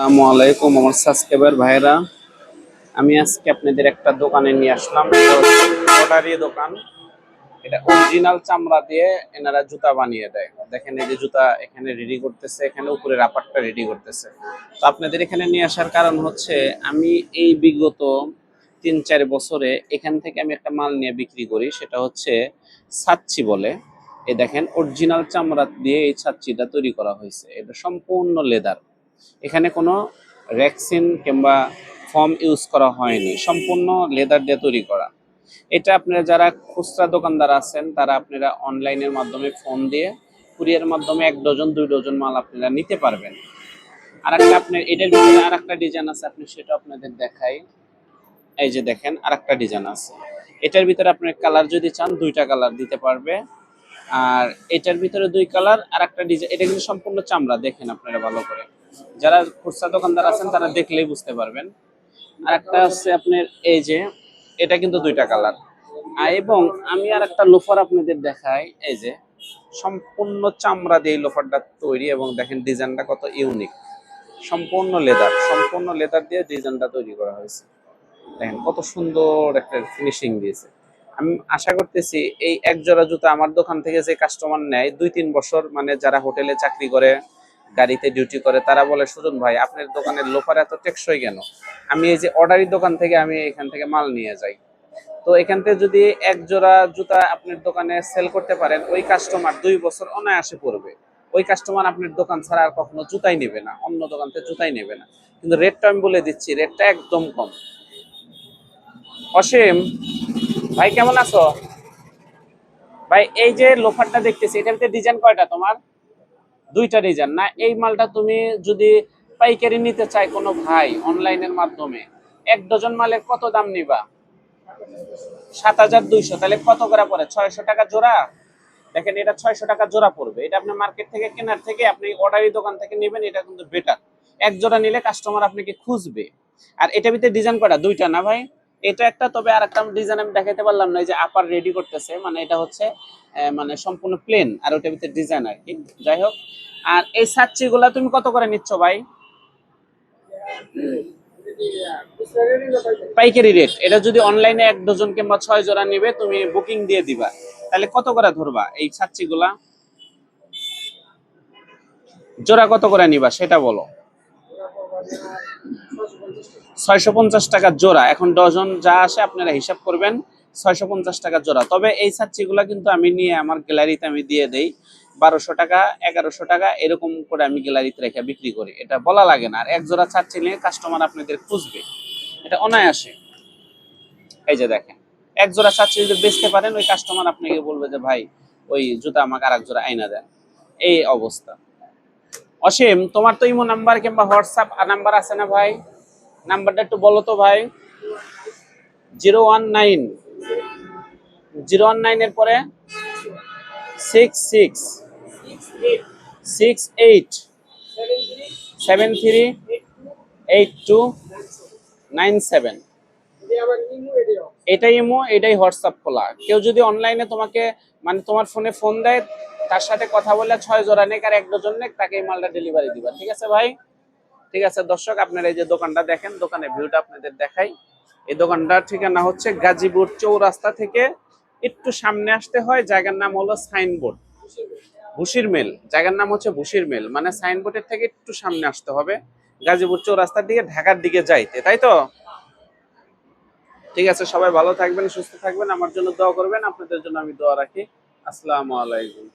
আসসালামু আলাইকুম, আমার সাবস্ক্রাইবার ভাইরা আমি আজকে আপনাদের একটা দোকানে নিয়ে আসলাম। হচ্ছে দোকান। এটা অরিজিনাল চামড়া দিয়ে এনারা জুতা বানিয়ে দেয়। দেখেন এই যে জুতা এখানে রেডি করতেছে, এখানে উপরে রাপারটা রেডি করতেছে। তো আপনাদের এখানে নিয়ে আসার কারণ হচ্ছে, আমি এই বিগত তিন চার বছরে এখান থেকে আমি একটা মাল নিয়ে বিক্রি করি, সেটা হচ্ছে সাচ্চি বলে। এ দেখেন অরিজিনাল চামড়া দিয়ে এই ছাচ্চিটা তৈরি করা হয়েছে। এটা সম্পূর্ণ লেদার এখানে কোনো র্যাক্সিন কিংবা ফর্ম ইউজ করা হয়নি, সম্পূর্ণ লেদার দিয়ে তৈরি করা। এটা আপনারা যারা খুচরা দোকানদার আছেন, তারা আপনারা অনলাইনের মাধ্যমে ফোন দিয়ে কুরিয়ার মাধ্যমে এক ডজন, দুই ডজন মাল আপনারা নিতে পারবেন। আর একটা আপনার, এটার ভিতরে আর একটা ডিজাইন আছে, আপনি সেটা আপনাদের দেখাই। এই যে দেখেন আর একটা ডিজাইন আছে। এটার ভিতরে আপনার কালার যদি চান, দুইটা কালার দিতে পারবে। আর এটার ভিতরে দুই কালার আর একটা ডিজাইন, এটা কিন্তু সম্পূর্ণ চামড়া, দেখেন আপনারা ভালো করে। যারা খুচরা দোকানদার আছেন, তারা দেখলেই বুঝতে পারবেন। আর একটা আছে আপনার এই যে, এটা কিন্তু দুইটা কালার। এবং আমি আর একটা লোফার আপনাদের দেখাই, এই যে, সম্পূর্ণ চামড়া দিয়ে লোফারটা তৈরি এবং দেখেন ডিজাইনটা কত ইউনিক। সম্পূর্ণ লেদার সম্পূর্ণ লেদার দিয়ে ডিজাইনটা তৈরি করা হয়েছে। দেখেন কত সুন্দর একটা ফিনিশিং দিয়েছে। আমি আশা করতেছি এই এক জোড়া জুতা আমার দোকান থেকে যে কাস্টমার নেয়, দুই তিন বছর মানে যারা হোটেলে চাকরি করে গাড়িতে ডিউটি করে, তারা বলে, সুজন ভাই, আপনার দোকানের লোফার এত টেকসই কেন? আমি এই যে অর্ডারি দোকান থেকে আমি এখান থেকে মাল নিয়ে যাই। তো এখান থেকে যদি এক জোড়া জুতা আপনার দোকানে সেল করতে পারেন, ওই কাস্টমার দুই বছর অনায়াসে পড়বে। ওই কাস্টমার আপনার দোকান ছাড়া আর কখনো জুতাই নেবে না, অন্য দোকান থেকে জুতাই নেবে না। কিন্তু রেটটা আমি বলে দিচ্ছি রেটটা একদম কম। অসীম, ভাই কেমন আছো? ভাই, এই যে লোফারটা দেখতেছি, এটার ভিতরে ডিজাইন কয়টা তোমার? দুইটা ডিজাইন না, এই মালটা তুমি যদি পাইকারি নিতে চাই কোনো ভাই অনলাইনের মাধ্যমে, এক ডজন মালের কত দাম নিবা? সাত হাজার দুইশো, তাহলে কত করে পড়ে? ছয়শো টাকা জোড়া? দেখেন, এটা ছয়শো টাকা জোড়া পড়বে। এটা আপনি মার্কেট থেকে, কেনার থেকে, আপনি অর্ডারি দোকান থেকে নেবেন, এটা কিন্তু বেটার এক জোড়া নিলে কাস্টমার আপনাকে খুঁজবে। আর এটা ভিতরে ডিজাইন করা দুইটা না ভাই? এটা একটা, তবে আর একটা ডিজাইন আমি দেখাতে পারলাম না যে আপার রেডি করতেছে মানে এটা হচ্ছে মানে সম্পূর্ণ প্লেন আর ওটার ভিতরে ডিজাইন আর কি। যাই হোক, আর এই সাচ্চি গুলা তুমি কত করে নিচ্ছ ভাই? পাইকারি রেট এটা যদি অনলাইনে এক ডজন কিংবা ছয় জোড়া নিবে, তুমি বুকিং দিয়ে দিবা। তাহলে কত করে ধরবা এই ছাচ্চি গুলা জোড়া কত করে নিবা, সেটা বলো। ছয়শো পঞ্চাশ টাকা জোড়া। এখন ডজন যা আসে আপনারা হিসাব করবেন টাকা জোড়া। তবে এই কিন্তু আমি নিয়ে আমার গ্যালারিতে আমি দিয়ে দেই। বারোশো টাকা, এগারোশো টাকা, এরকম করে আমি গ্যালারিতে রেখে বিক্রি করি। এটা বলা লাগে না। আর এক জোড়া নিয়ে কাস্টমার আপনাদের খুঁজবে। এটা অনায়াসে। এই যে দেখেন, এক জোড়া ছাচ্ছি যদি বেচতে পারেন, ওই কাস্টমার আপনাকে বলবে যে, ভাই, ওই জুতা আমাকে আর এক জোড়া আইনা দেন। এই অবস্থা। অসীম, তোমার তো ইমো নাম্বার কিংবা হোয়াটসঅ্যাপ আর নাম্বার আছে না ভাই? নাম্বারটা একটু বলো তো ভাই। Zero one nine. Zero one নাইনের পরে six six. Six eight. Seven three eight two nine seven. এটাই ইমো, এটাই হোয়াটসঅ্যাপ খোলা। কেউ যদি অনলাইনে তোমাকে মানে তোমার ফোনে ফোন দেয় তার সাথে কথা বলে ছয় জোড়া নেক আর এক ডজন নেক, তাকে এই মালটা ডেলিভারি দিবা। ঠিক আছে ভাই? ঠিক আছে, দর্শক, আপনারা এই যে দোকানটা দেখেন দোকানের ভিউটা আপনাদের দেখাই। এই দোকানটার ঠিকানা হচ্ছে গাজীপুর চৌরাস্তা থেকে একটু সামনে আসতে হয়, জায়গার নাম হলো সাইনবোর্ড। ভুসির মেল, জায়গার নাম হচ্ছে ভুসির মেল মানে সাইনবোর্ডের থেকে একটু সামনে আসতে হবে। গাজীপুর চৌরাস্তার দিকে, ঢাকার দিকে যাইতে, তাই তো? ঠিক আছে, সবাই ভালো থাকবেন, সুস্থ থাকবেন, আমার জন্য দোয়া করবেন, আপনাদের জন্য আমি দোয়া রাখি। আসসালামু আলাইকুম।